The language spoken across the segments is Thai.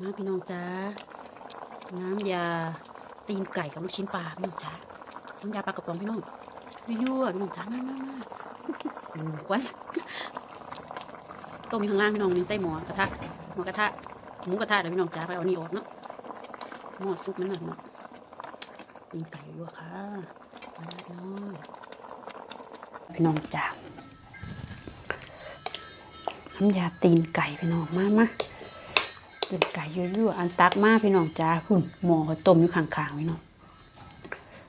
มาพี่น้องจ้าน้ำยาตีนไก่กับลูกชิ้นปลาพี่น้องจ้าน้ำยาปลากระป๋องพี่น้องยั่วพี่น้องจ้ามามามาอืมควันต้มอยู่ข้างล่างพี่น้องมีไส้หมูกระทะหมูกระทะหมูกระทะเดี๋ยวพี่น้องจ้าไปเอานี่ออกเนาะหม้อซุปนั่นน่ะเนาะตีนไก่ยั่วค่ะมาพี่น้องพี่น้องจ้าน้ำยาตีนไก่พี่น้องมามา เป็นไก่ยั่วๆอันตักมากพี่น้องจ้าหุ่นหมอก็ต้มอยู่ข้างๆพี่น้อง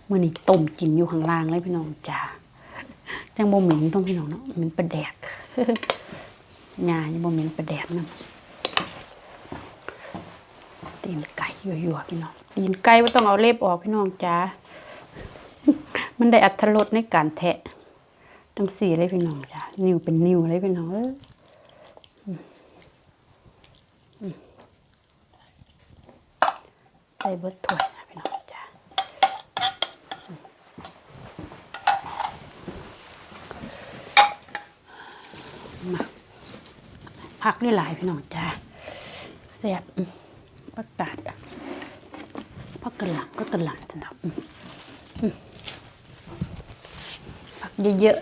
เมื่อนี้ต้มกินอยู่ข้างล่างเลยพี่น้องจ้าจังบ่เหม็นต้องพี่น้องเนาะเหมันประแดกงายังบ่เหม็นประแดกนั่นตีนไก่ยั่วๆพี่น้องตีนไก่ไม่ต้องเอาเล็บออกพี่น้องจ้ามันได้อัตรสในการแทะจังสี่เลยพี่น้องจ้านิ้วเป็นนิ้วเลยพี่น้องเอ้ยใส่เบิดถ้วยนะพี่น้องจ้ามาผักนี่หลายพี่น้องจ้าแซ่บผักกาดอะผักกระหล่ำก็กระหล่ำจังอืมอืมผักเยอะ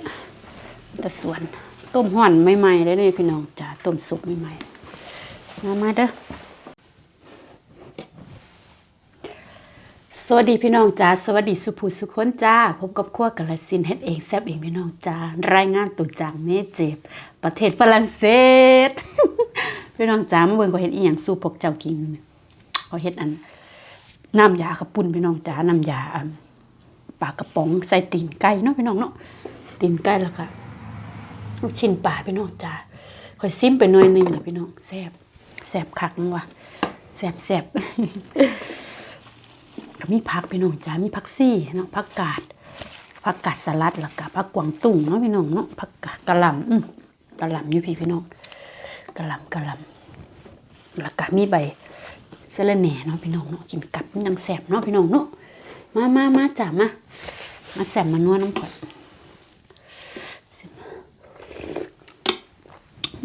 ๆแต่สวน ต้มห่อนใหม่ๆเลยนี่พี่น้องจ้าต้มสุกใหม่ๆมามาเด้อ สวัสดีพี่น้องจ้าสวัสดีสุภูสุขนจ้าพบกับขั้วกระสินเฮ็ดเองแซบเองพี่น้องจ้ารายงานตัวจากเมเจ็บ ประเทศฝรั่งเศส พี่น้องจ้ามาเบิ่งก็เฮ็ดอีหยังสู้พวกเจ้ากินเขาเฮ็ดอันน้ำยาขับปุ่นพี่น้องจ้าน้ำยาปลากระป๋องใส่ตีนไก่เนาะพี่น้องเนาะตีนไก่แล้วก็ลูกชิ้นปลาพี่น้องจ้าค่อยซิมไปหน่อยหนึงเลยพี่น้องแซ่บแซ่บคักนังว่ะแซ่บแซ่บ ก็มีผักพี่น้องจ้ามีผักซี่เนาะผักกาดผักกาดสลัดแล้วก็ผักกวางตุ้งเนาะพี่น้องเนาะผักกาดกะหล่ำอืมกะหล่ำอยู่พี่พี่น้องกะหล่ำกะหล่ำแล้วก็มีใบสะระแหน่เนาะพี่น้องเนาะกินกับน้ำแสบเนาะพี่น้องเนาะมามามาจ้ามามาแสบมานัวน้ำก่อน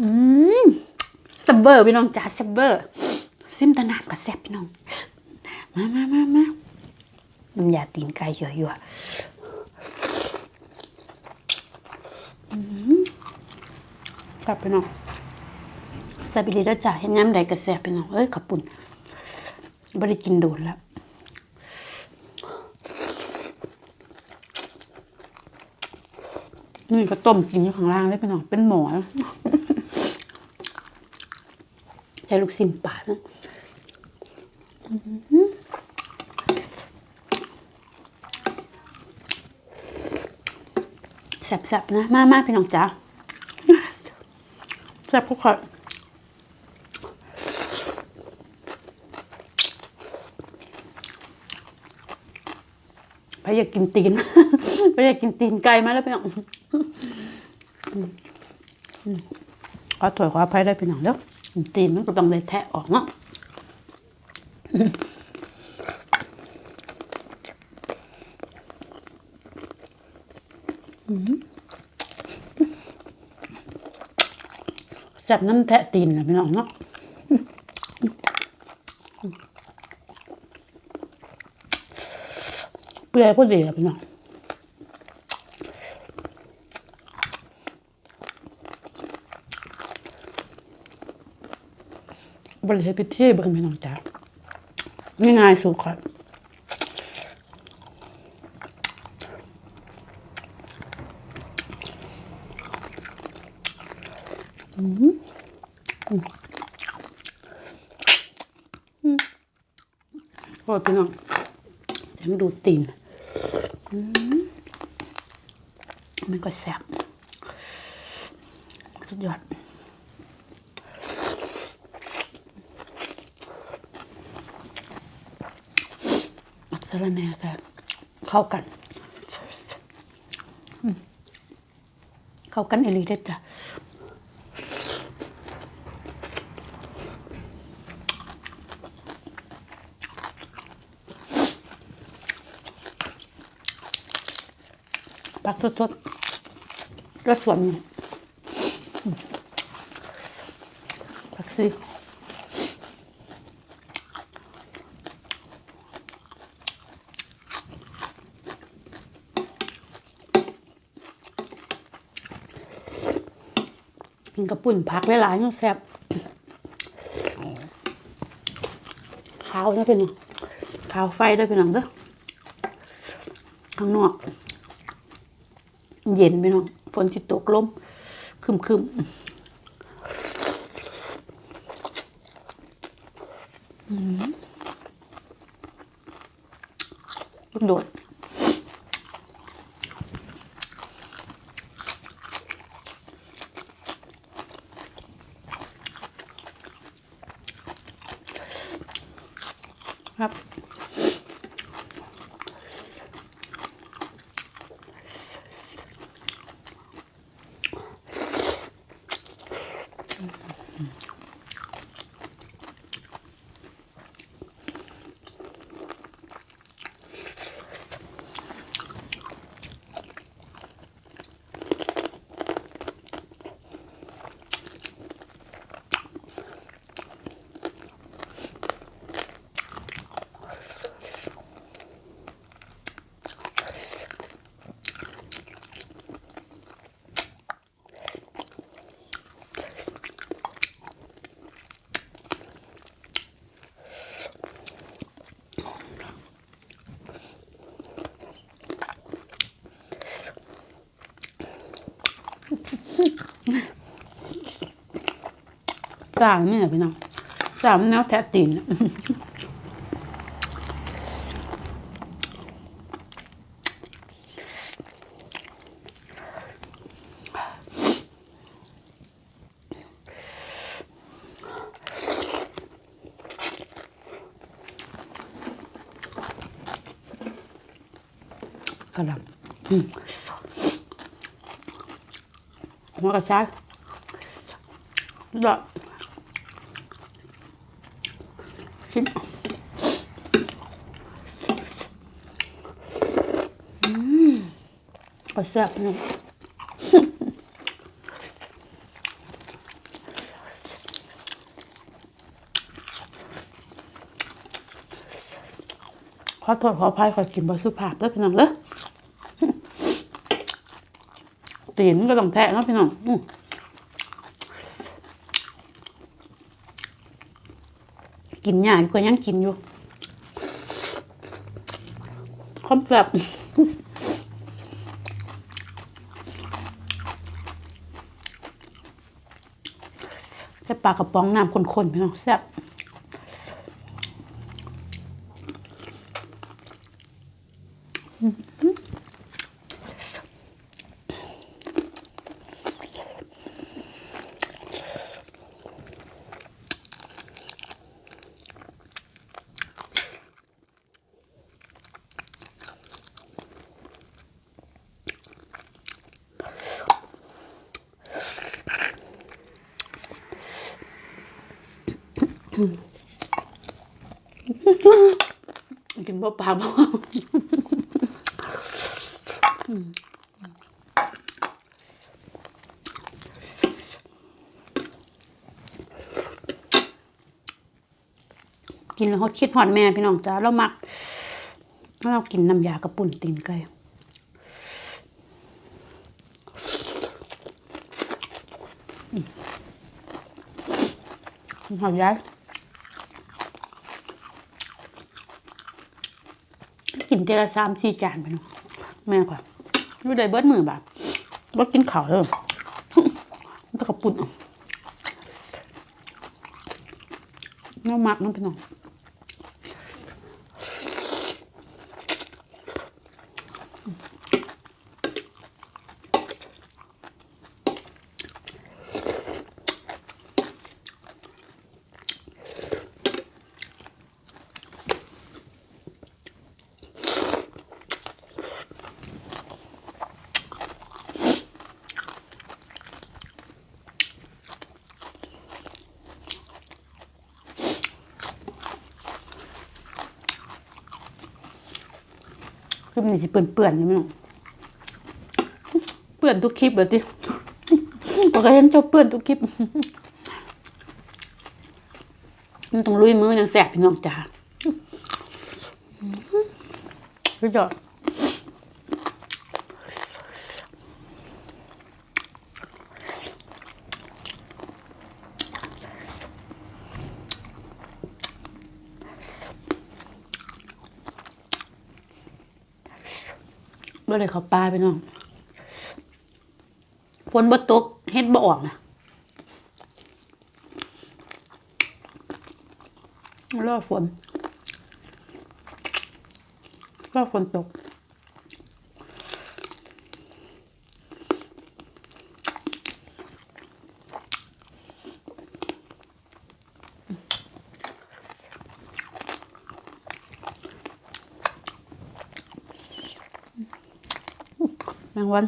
อืมซับเบอร์พี่น้องจ้าซับเบอร์ซิมตะนามกับแสบพี่น้อง มามามามา น้ำยาตีนไก่เยอะๆอืมกลับไปน้องซาบิลีแล้วจ่าเห็นย้ำใดกระแสบไปน้องเอ้ยขับปุ่นไม่ได้กินโดนแล้วนี่ก็ต้มกินอยู่ข้างล่างเลยพี่น้องเป็นหมอแล้วใช้ลูกซิมป่านะ แซ่บๆนะมามาพี่น้องจ๋าแซ่บพวกเขาไปอยากกินตีนไปอยากกินตีนไก่มาแล้วพี่น้องขอถอยขออภัยได้พี่น้องเด้อตีนมันก็ต้องเลยแทะออกเนาะ แซ่บน้ำแทะตีนนะพี่น้องเนาะเปลือยพอดีอะพี่น้องบริเวณพิธีเบิ่งพี่น้องจ้าง่ายๆสุดครับ โอ้ยพี่น้องแถมดูตีนมันก็แซ่บสุดยอดมักสะระแหน่แซ่บเข้ากันเข้ากันเอหลีเด็ดจ้ะ ผักสดสดรสสวนผักซีกินกระปุ่นผักหลายๆมันแซ่บข้าวนะเป็นข้าวไฟด้วยเป็นหลังเด้อข้างนอก เย็นพี่น้องฝนสิตกลมคึมคึมอืมโดดครับ จางนี่แหละพี่น้องจางแนวแทะตีนน่ะกระหลำอืมหัวกระชายดอกชิ้นอืม ก็แซ่บเนาะขอโทษขออภัยขอกินบะสุภาพด้อพี่น้องเด้อตีนก็ต้องแทะเนาะพี่น้องกินหยากก็ยังกินอยู่คอมแบบ ปลากระป๋องน้ำข้นๆพี่น้องแซ่บ กินบ่ปลาบ่กินแล้วเขาคิดหอดแม่พี่น้องจ้าเรามักเรากินน้ำยากระปุ่นตีนไก่หอมย้าย กินเทละสามสี่จานไปเนาะแม่กว่าไม่ได้เบิดมือแบบว่ากินข้าวเลยมันตะกระปุ่นเอาน้ำมักน้ำพี่น้อง มีสิเปื่อนๆนี่พี่น้งเปื่อนทุกคลิปเลยติก็เคยเห็นเจ้าเปื่อนทุกคลิป มันต้องลุยมือยังแสบพี่น้องจ้าพี่จอด บ่เลยเขาปลาไปน้องฝนบ่ตกเฮ็ดบ่ออกนะรอฝนรอฝนตก แมง วัน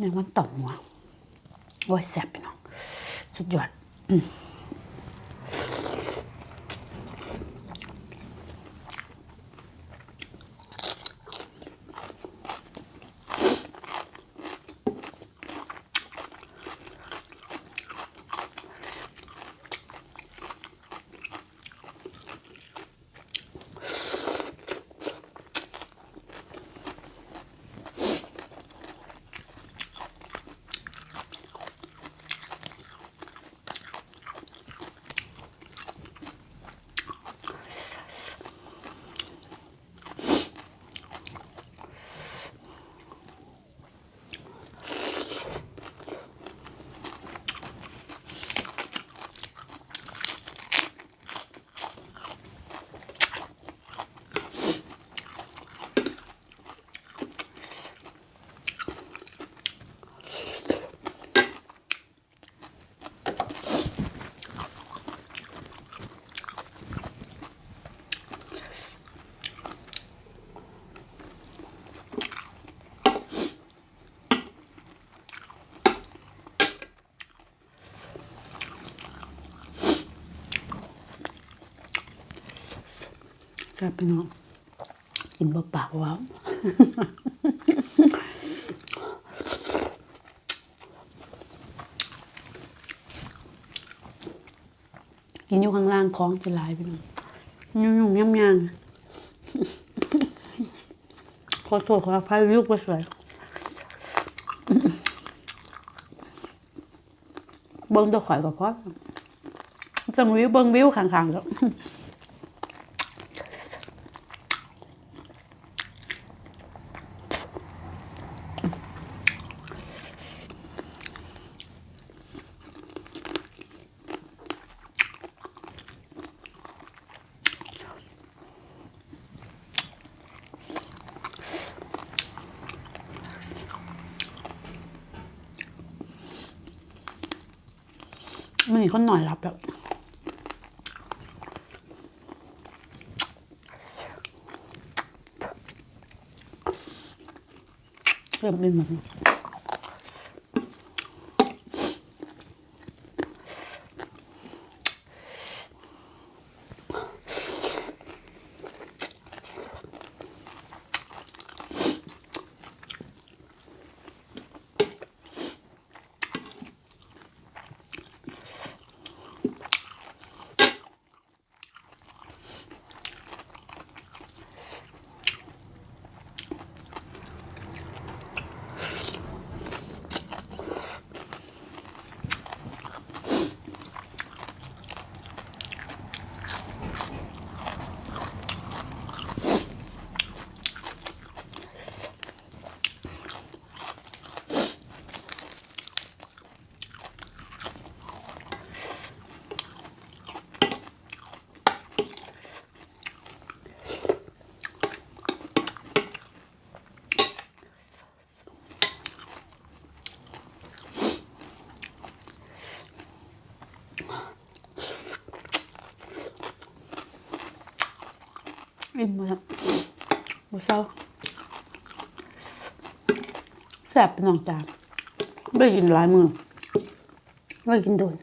ยังวันต่อมหัวโอ้ยแซ่บไปเนาะสุดยอดอืม แซ่บไปน้องกินเปาๆว้าวกินอยู่ข้างล่างของจะหลายไปหน่อยยุ่งๆย่ำยางขอโทษขออภัยยุกไปสวยเบิ้งตัวข่อยก็พอจังวิวเบิ้งวิวข้างๆแล้ว มันนี่คนหน่อยรับแบบเริ่มเป็นแบบ อิ่มหมดแล้วหมูเศร้าแสบเป็นน้องจามไม่กินหลายมือไม่กินโดน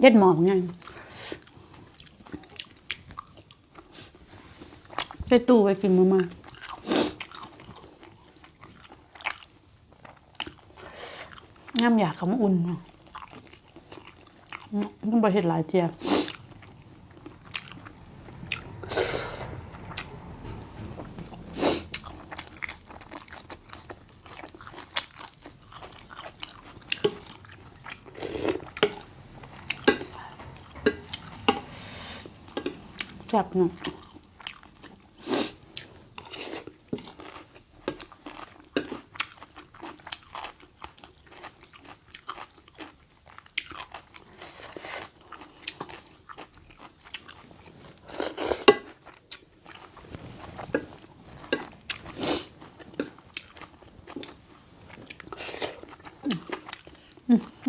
เย็ดหมอมไงไปตู้ไปกินมามาย่ำอยากคำอุ่นเนาะ ต้องไปเห็ดหลายเทียแซ่บเนาะ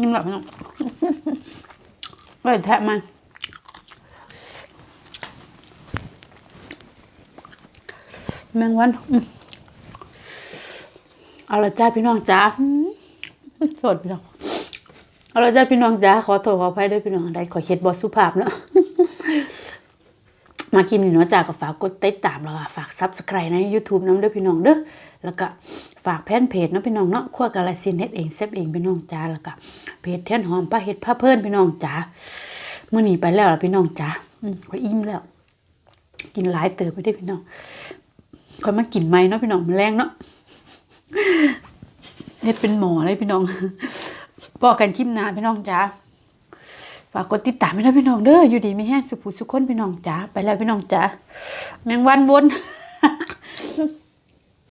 ยังหลับไม่น้องไว้แทะมันแมงวันเอาละจ้าพี่น้องจ้าสดพี่น้องเอาละจ้าพี่น้องจ้าขอโทษขออภัยด้วยพี่น้องได้ขอเฮ็ดบอสุภาพเนาะ มากินนี่เนาะจาก็ฝากกดติดตามแล้วฝากซับสไครต์ใน YouTube น้ำเด้อพี่น้องเด้อแล้วก็ฝากแพนเพจเนาะพี่น้องเนาะขั้วกาลสินเฮ็ดเองเซฟเองพี่น้องจ้าแล้วก็เพจเทียนหอมป้าเฮ็ดผ้าเพิ่นพี่น้องจ้ามื้อนี้ไปแล้วล่ะพี่น้องจ้าอืมขอยอิ่มแล้ว กินหลายเติบไปได้พี่น้องค่อยมากินไหมเนาะพี่น้องมันแรงเนาะเฮ็ดเป็นหมอเลยพี่น้องบอกกันคลิปหน้าพี่น้องจ้า ฝากกดติดตามให้นะพี่น้องเด้ออยู่ดีไม่แห้งสุขูสุขคนพี่น้องจ้าไปแล้วพี่น้องจ้าแมงวันวน